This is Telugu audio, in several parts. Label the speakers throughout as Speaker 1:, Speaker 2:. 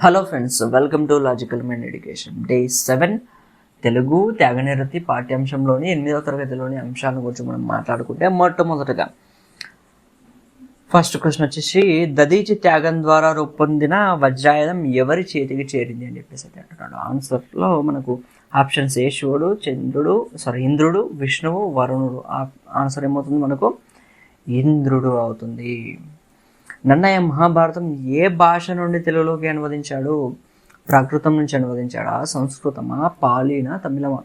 Speaker 1: Hello friends welcome to logical mind education day seven Telugu త్యాగనిరతి పాఠ్యాంశంలోని ఎనిమిదవ తరగతిలోని అంశాల గురించి మనం మాట్లాడుకుంటే మొట్టమొదటగా ఫస్ట్ క్వశ్చన్ వచ్చేసి దదీచి త్యాగం ద్వారా రూపొందిన వజ్రాయుధం ఎవరి చేతికి చేరింది అని చెప్పేసి అయితే అంటున్నాడు. ఆన్సర్లో మనకు ఆప్షన్స్ ఏ శివుడు చంద్రుడు సారీ ఇంద్రుడు విష్ణువు వరుణుడు. ఆన్సర్ ఏమవుతుంది మనకు? ఇంద్రుడు అవుతుంది. నన్నయ్య మహాభారతం ఏ భాష నుండి తెలుగులోకి అనువదించాడు? ప్రాకృతం నుంచి అనువదించాడా? సంస్కృతమా? పాలీనా? తమిళమా?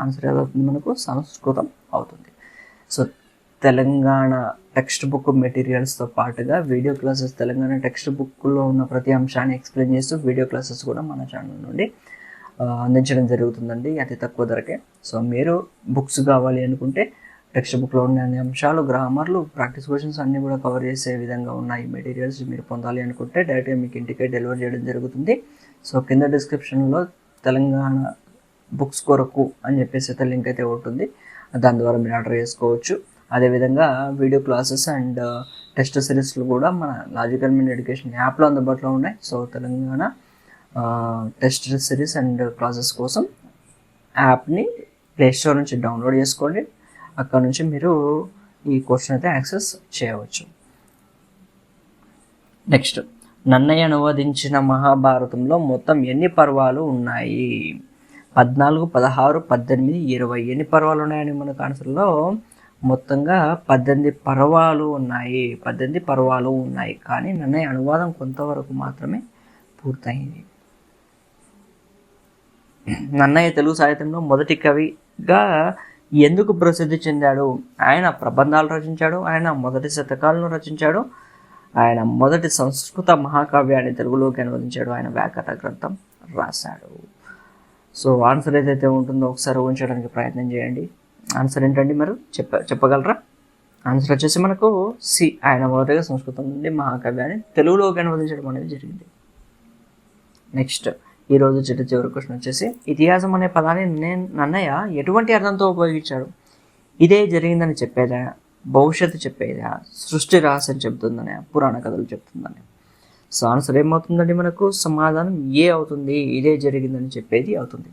Speaker 1: ఆన్సర్ ఏదవుతుంది మనకు? సంస్కృతం అవుతుంది. సో తెలంగాణ టెక్స్ట్ బుక్ మెటీరియల్స్తో పాటుగా వీడియో క్లాసెస్ తెలంగాణ టెక్స్ట్ బుక్లో ఉన్న ప్రతి అంశాన్ని ఎక్స్ప్లెయిన్ చేస్తూ వీడియో క్లాసెస్ కూడా మన ఛానల్ నుండి అందించడం జరుగుతుందండి. అతి తక్కువ ధరకే. సో మీరు బుక్స్ కావాలి అనుకుంటే టెక్స్ట్ బుక్లో ఉన్న అన్ని అంశాలు గ్రామర్లు ప్రాక్టీస్ క్వశ్చన్స్ అన్నీ కూడా కవర్ చేసే విధంగా ఉన్నాయి. మెటీరియల్స్ మీరు పొందాలి అనుకుంటే డైరెక్ట్గా మీకు ఇంటికే డెలివర్ చేయడం జరుగుతుంది. సో కింద డిస్క్రిప్షన్లో తెలంగాణ బుక్స్ కొరకు అని చెప్పేసి అయితే లింక్ అయితే ఉంటుంది. దాని ద్వారా మీరు ఆర్డర్ చేసుకోవచ్చు. అదేవిధంగా వీడియో క్లాసెస్ అండ్ టెస్ట్ సిరీస్లు కూడా మన లాజికల్ మీన్ ఎడ్యుకేషన్ యాప్లో అందుబాటులో ఉన్నాయి. So Telangana test series and classes కోసం యాప్ని ప్లేస్టోర్ నుంచి డౌన్లోడ్ చేసుకోండి. అక్కడ నుంచి మీరు ఈ క్వశ్చన్ అయితే యాక్సెస్ చేయవచ్చు. నెక్స్ట్ నన్నయ్య అనువదించిన మహాభారతంలో మొత్తం ఎన్ని పర్వాలు ఉన్నాయి? పద్నాలుగు పదహారు పద్దెనిమిది ఇరవై ఎన్ని పర్వాలు ఉన్నాయని మనకు ఆన్సర్లో మొత్తంగా పద్దెనిమిది పర్వాలు ఉన్నాయి. పద్దెనిమిది పర్వాలు ఉన్నాయి. కానీ నన్నయ్య అనువాదం కొంతవరకు మాత్రమే పూర్తయింది. నన్నయ్య తెలుగు సాహిత్యంలో మొదటి కవిగా ఎందుకు ప్రసిద్ధి చెందాడు? ఆయన ప్రబంధాలు రచించాడు ఆయన మొదటి శతకాలను రచించాడు ఆయన మొదటి సంస్కృత మహాకావ్యాన్ని తెలుగులోకి అనువదించాడు ఆయన వ్యాకరణ గ్రంథం రాశాడు. సో ఆన్సర్ ఏదైతే ఉంటుందో ఒకసారి ఊహించడానికి ప్రయత్నం చేయండి. ఆన్సర్ ఏంటండి మరి? చెప్ప చెప్పగలరా? ఆన్సర్ వచ్చేసి మనకు సి ఆయన మొదటిగా సంస్కృతం నుండి మహాకావ్యాన్ని తెలుగులోకి అనువదించడం అనేది జరిగింది. నెక్స్ట్ ఈరోజు చిట్ట చివరి క్వశ్చన్ వచ్చేసి ఇతిహాసం అనే పదాన్ని నేను నన్నయ్య ఎటువంటి అర్థంతో ఉపయోగించాడు? ఇదే జరిగిందని చెప్పేదా? భవిష్యత్తు చెప్పేదా? సృష్టి రహస్యం చెబుతుందని పురాణ కథలు చెప్తుందని సో ఆన్సర్ ఏమవుతుందండి మనకు? సమాధానం ఏ అవుతుంది? ఇదే జరిగిందని చెప్పేది అవుతుంది.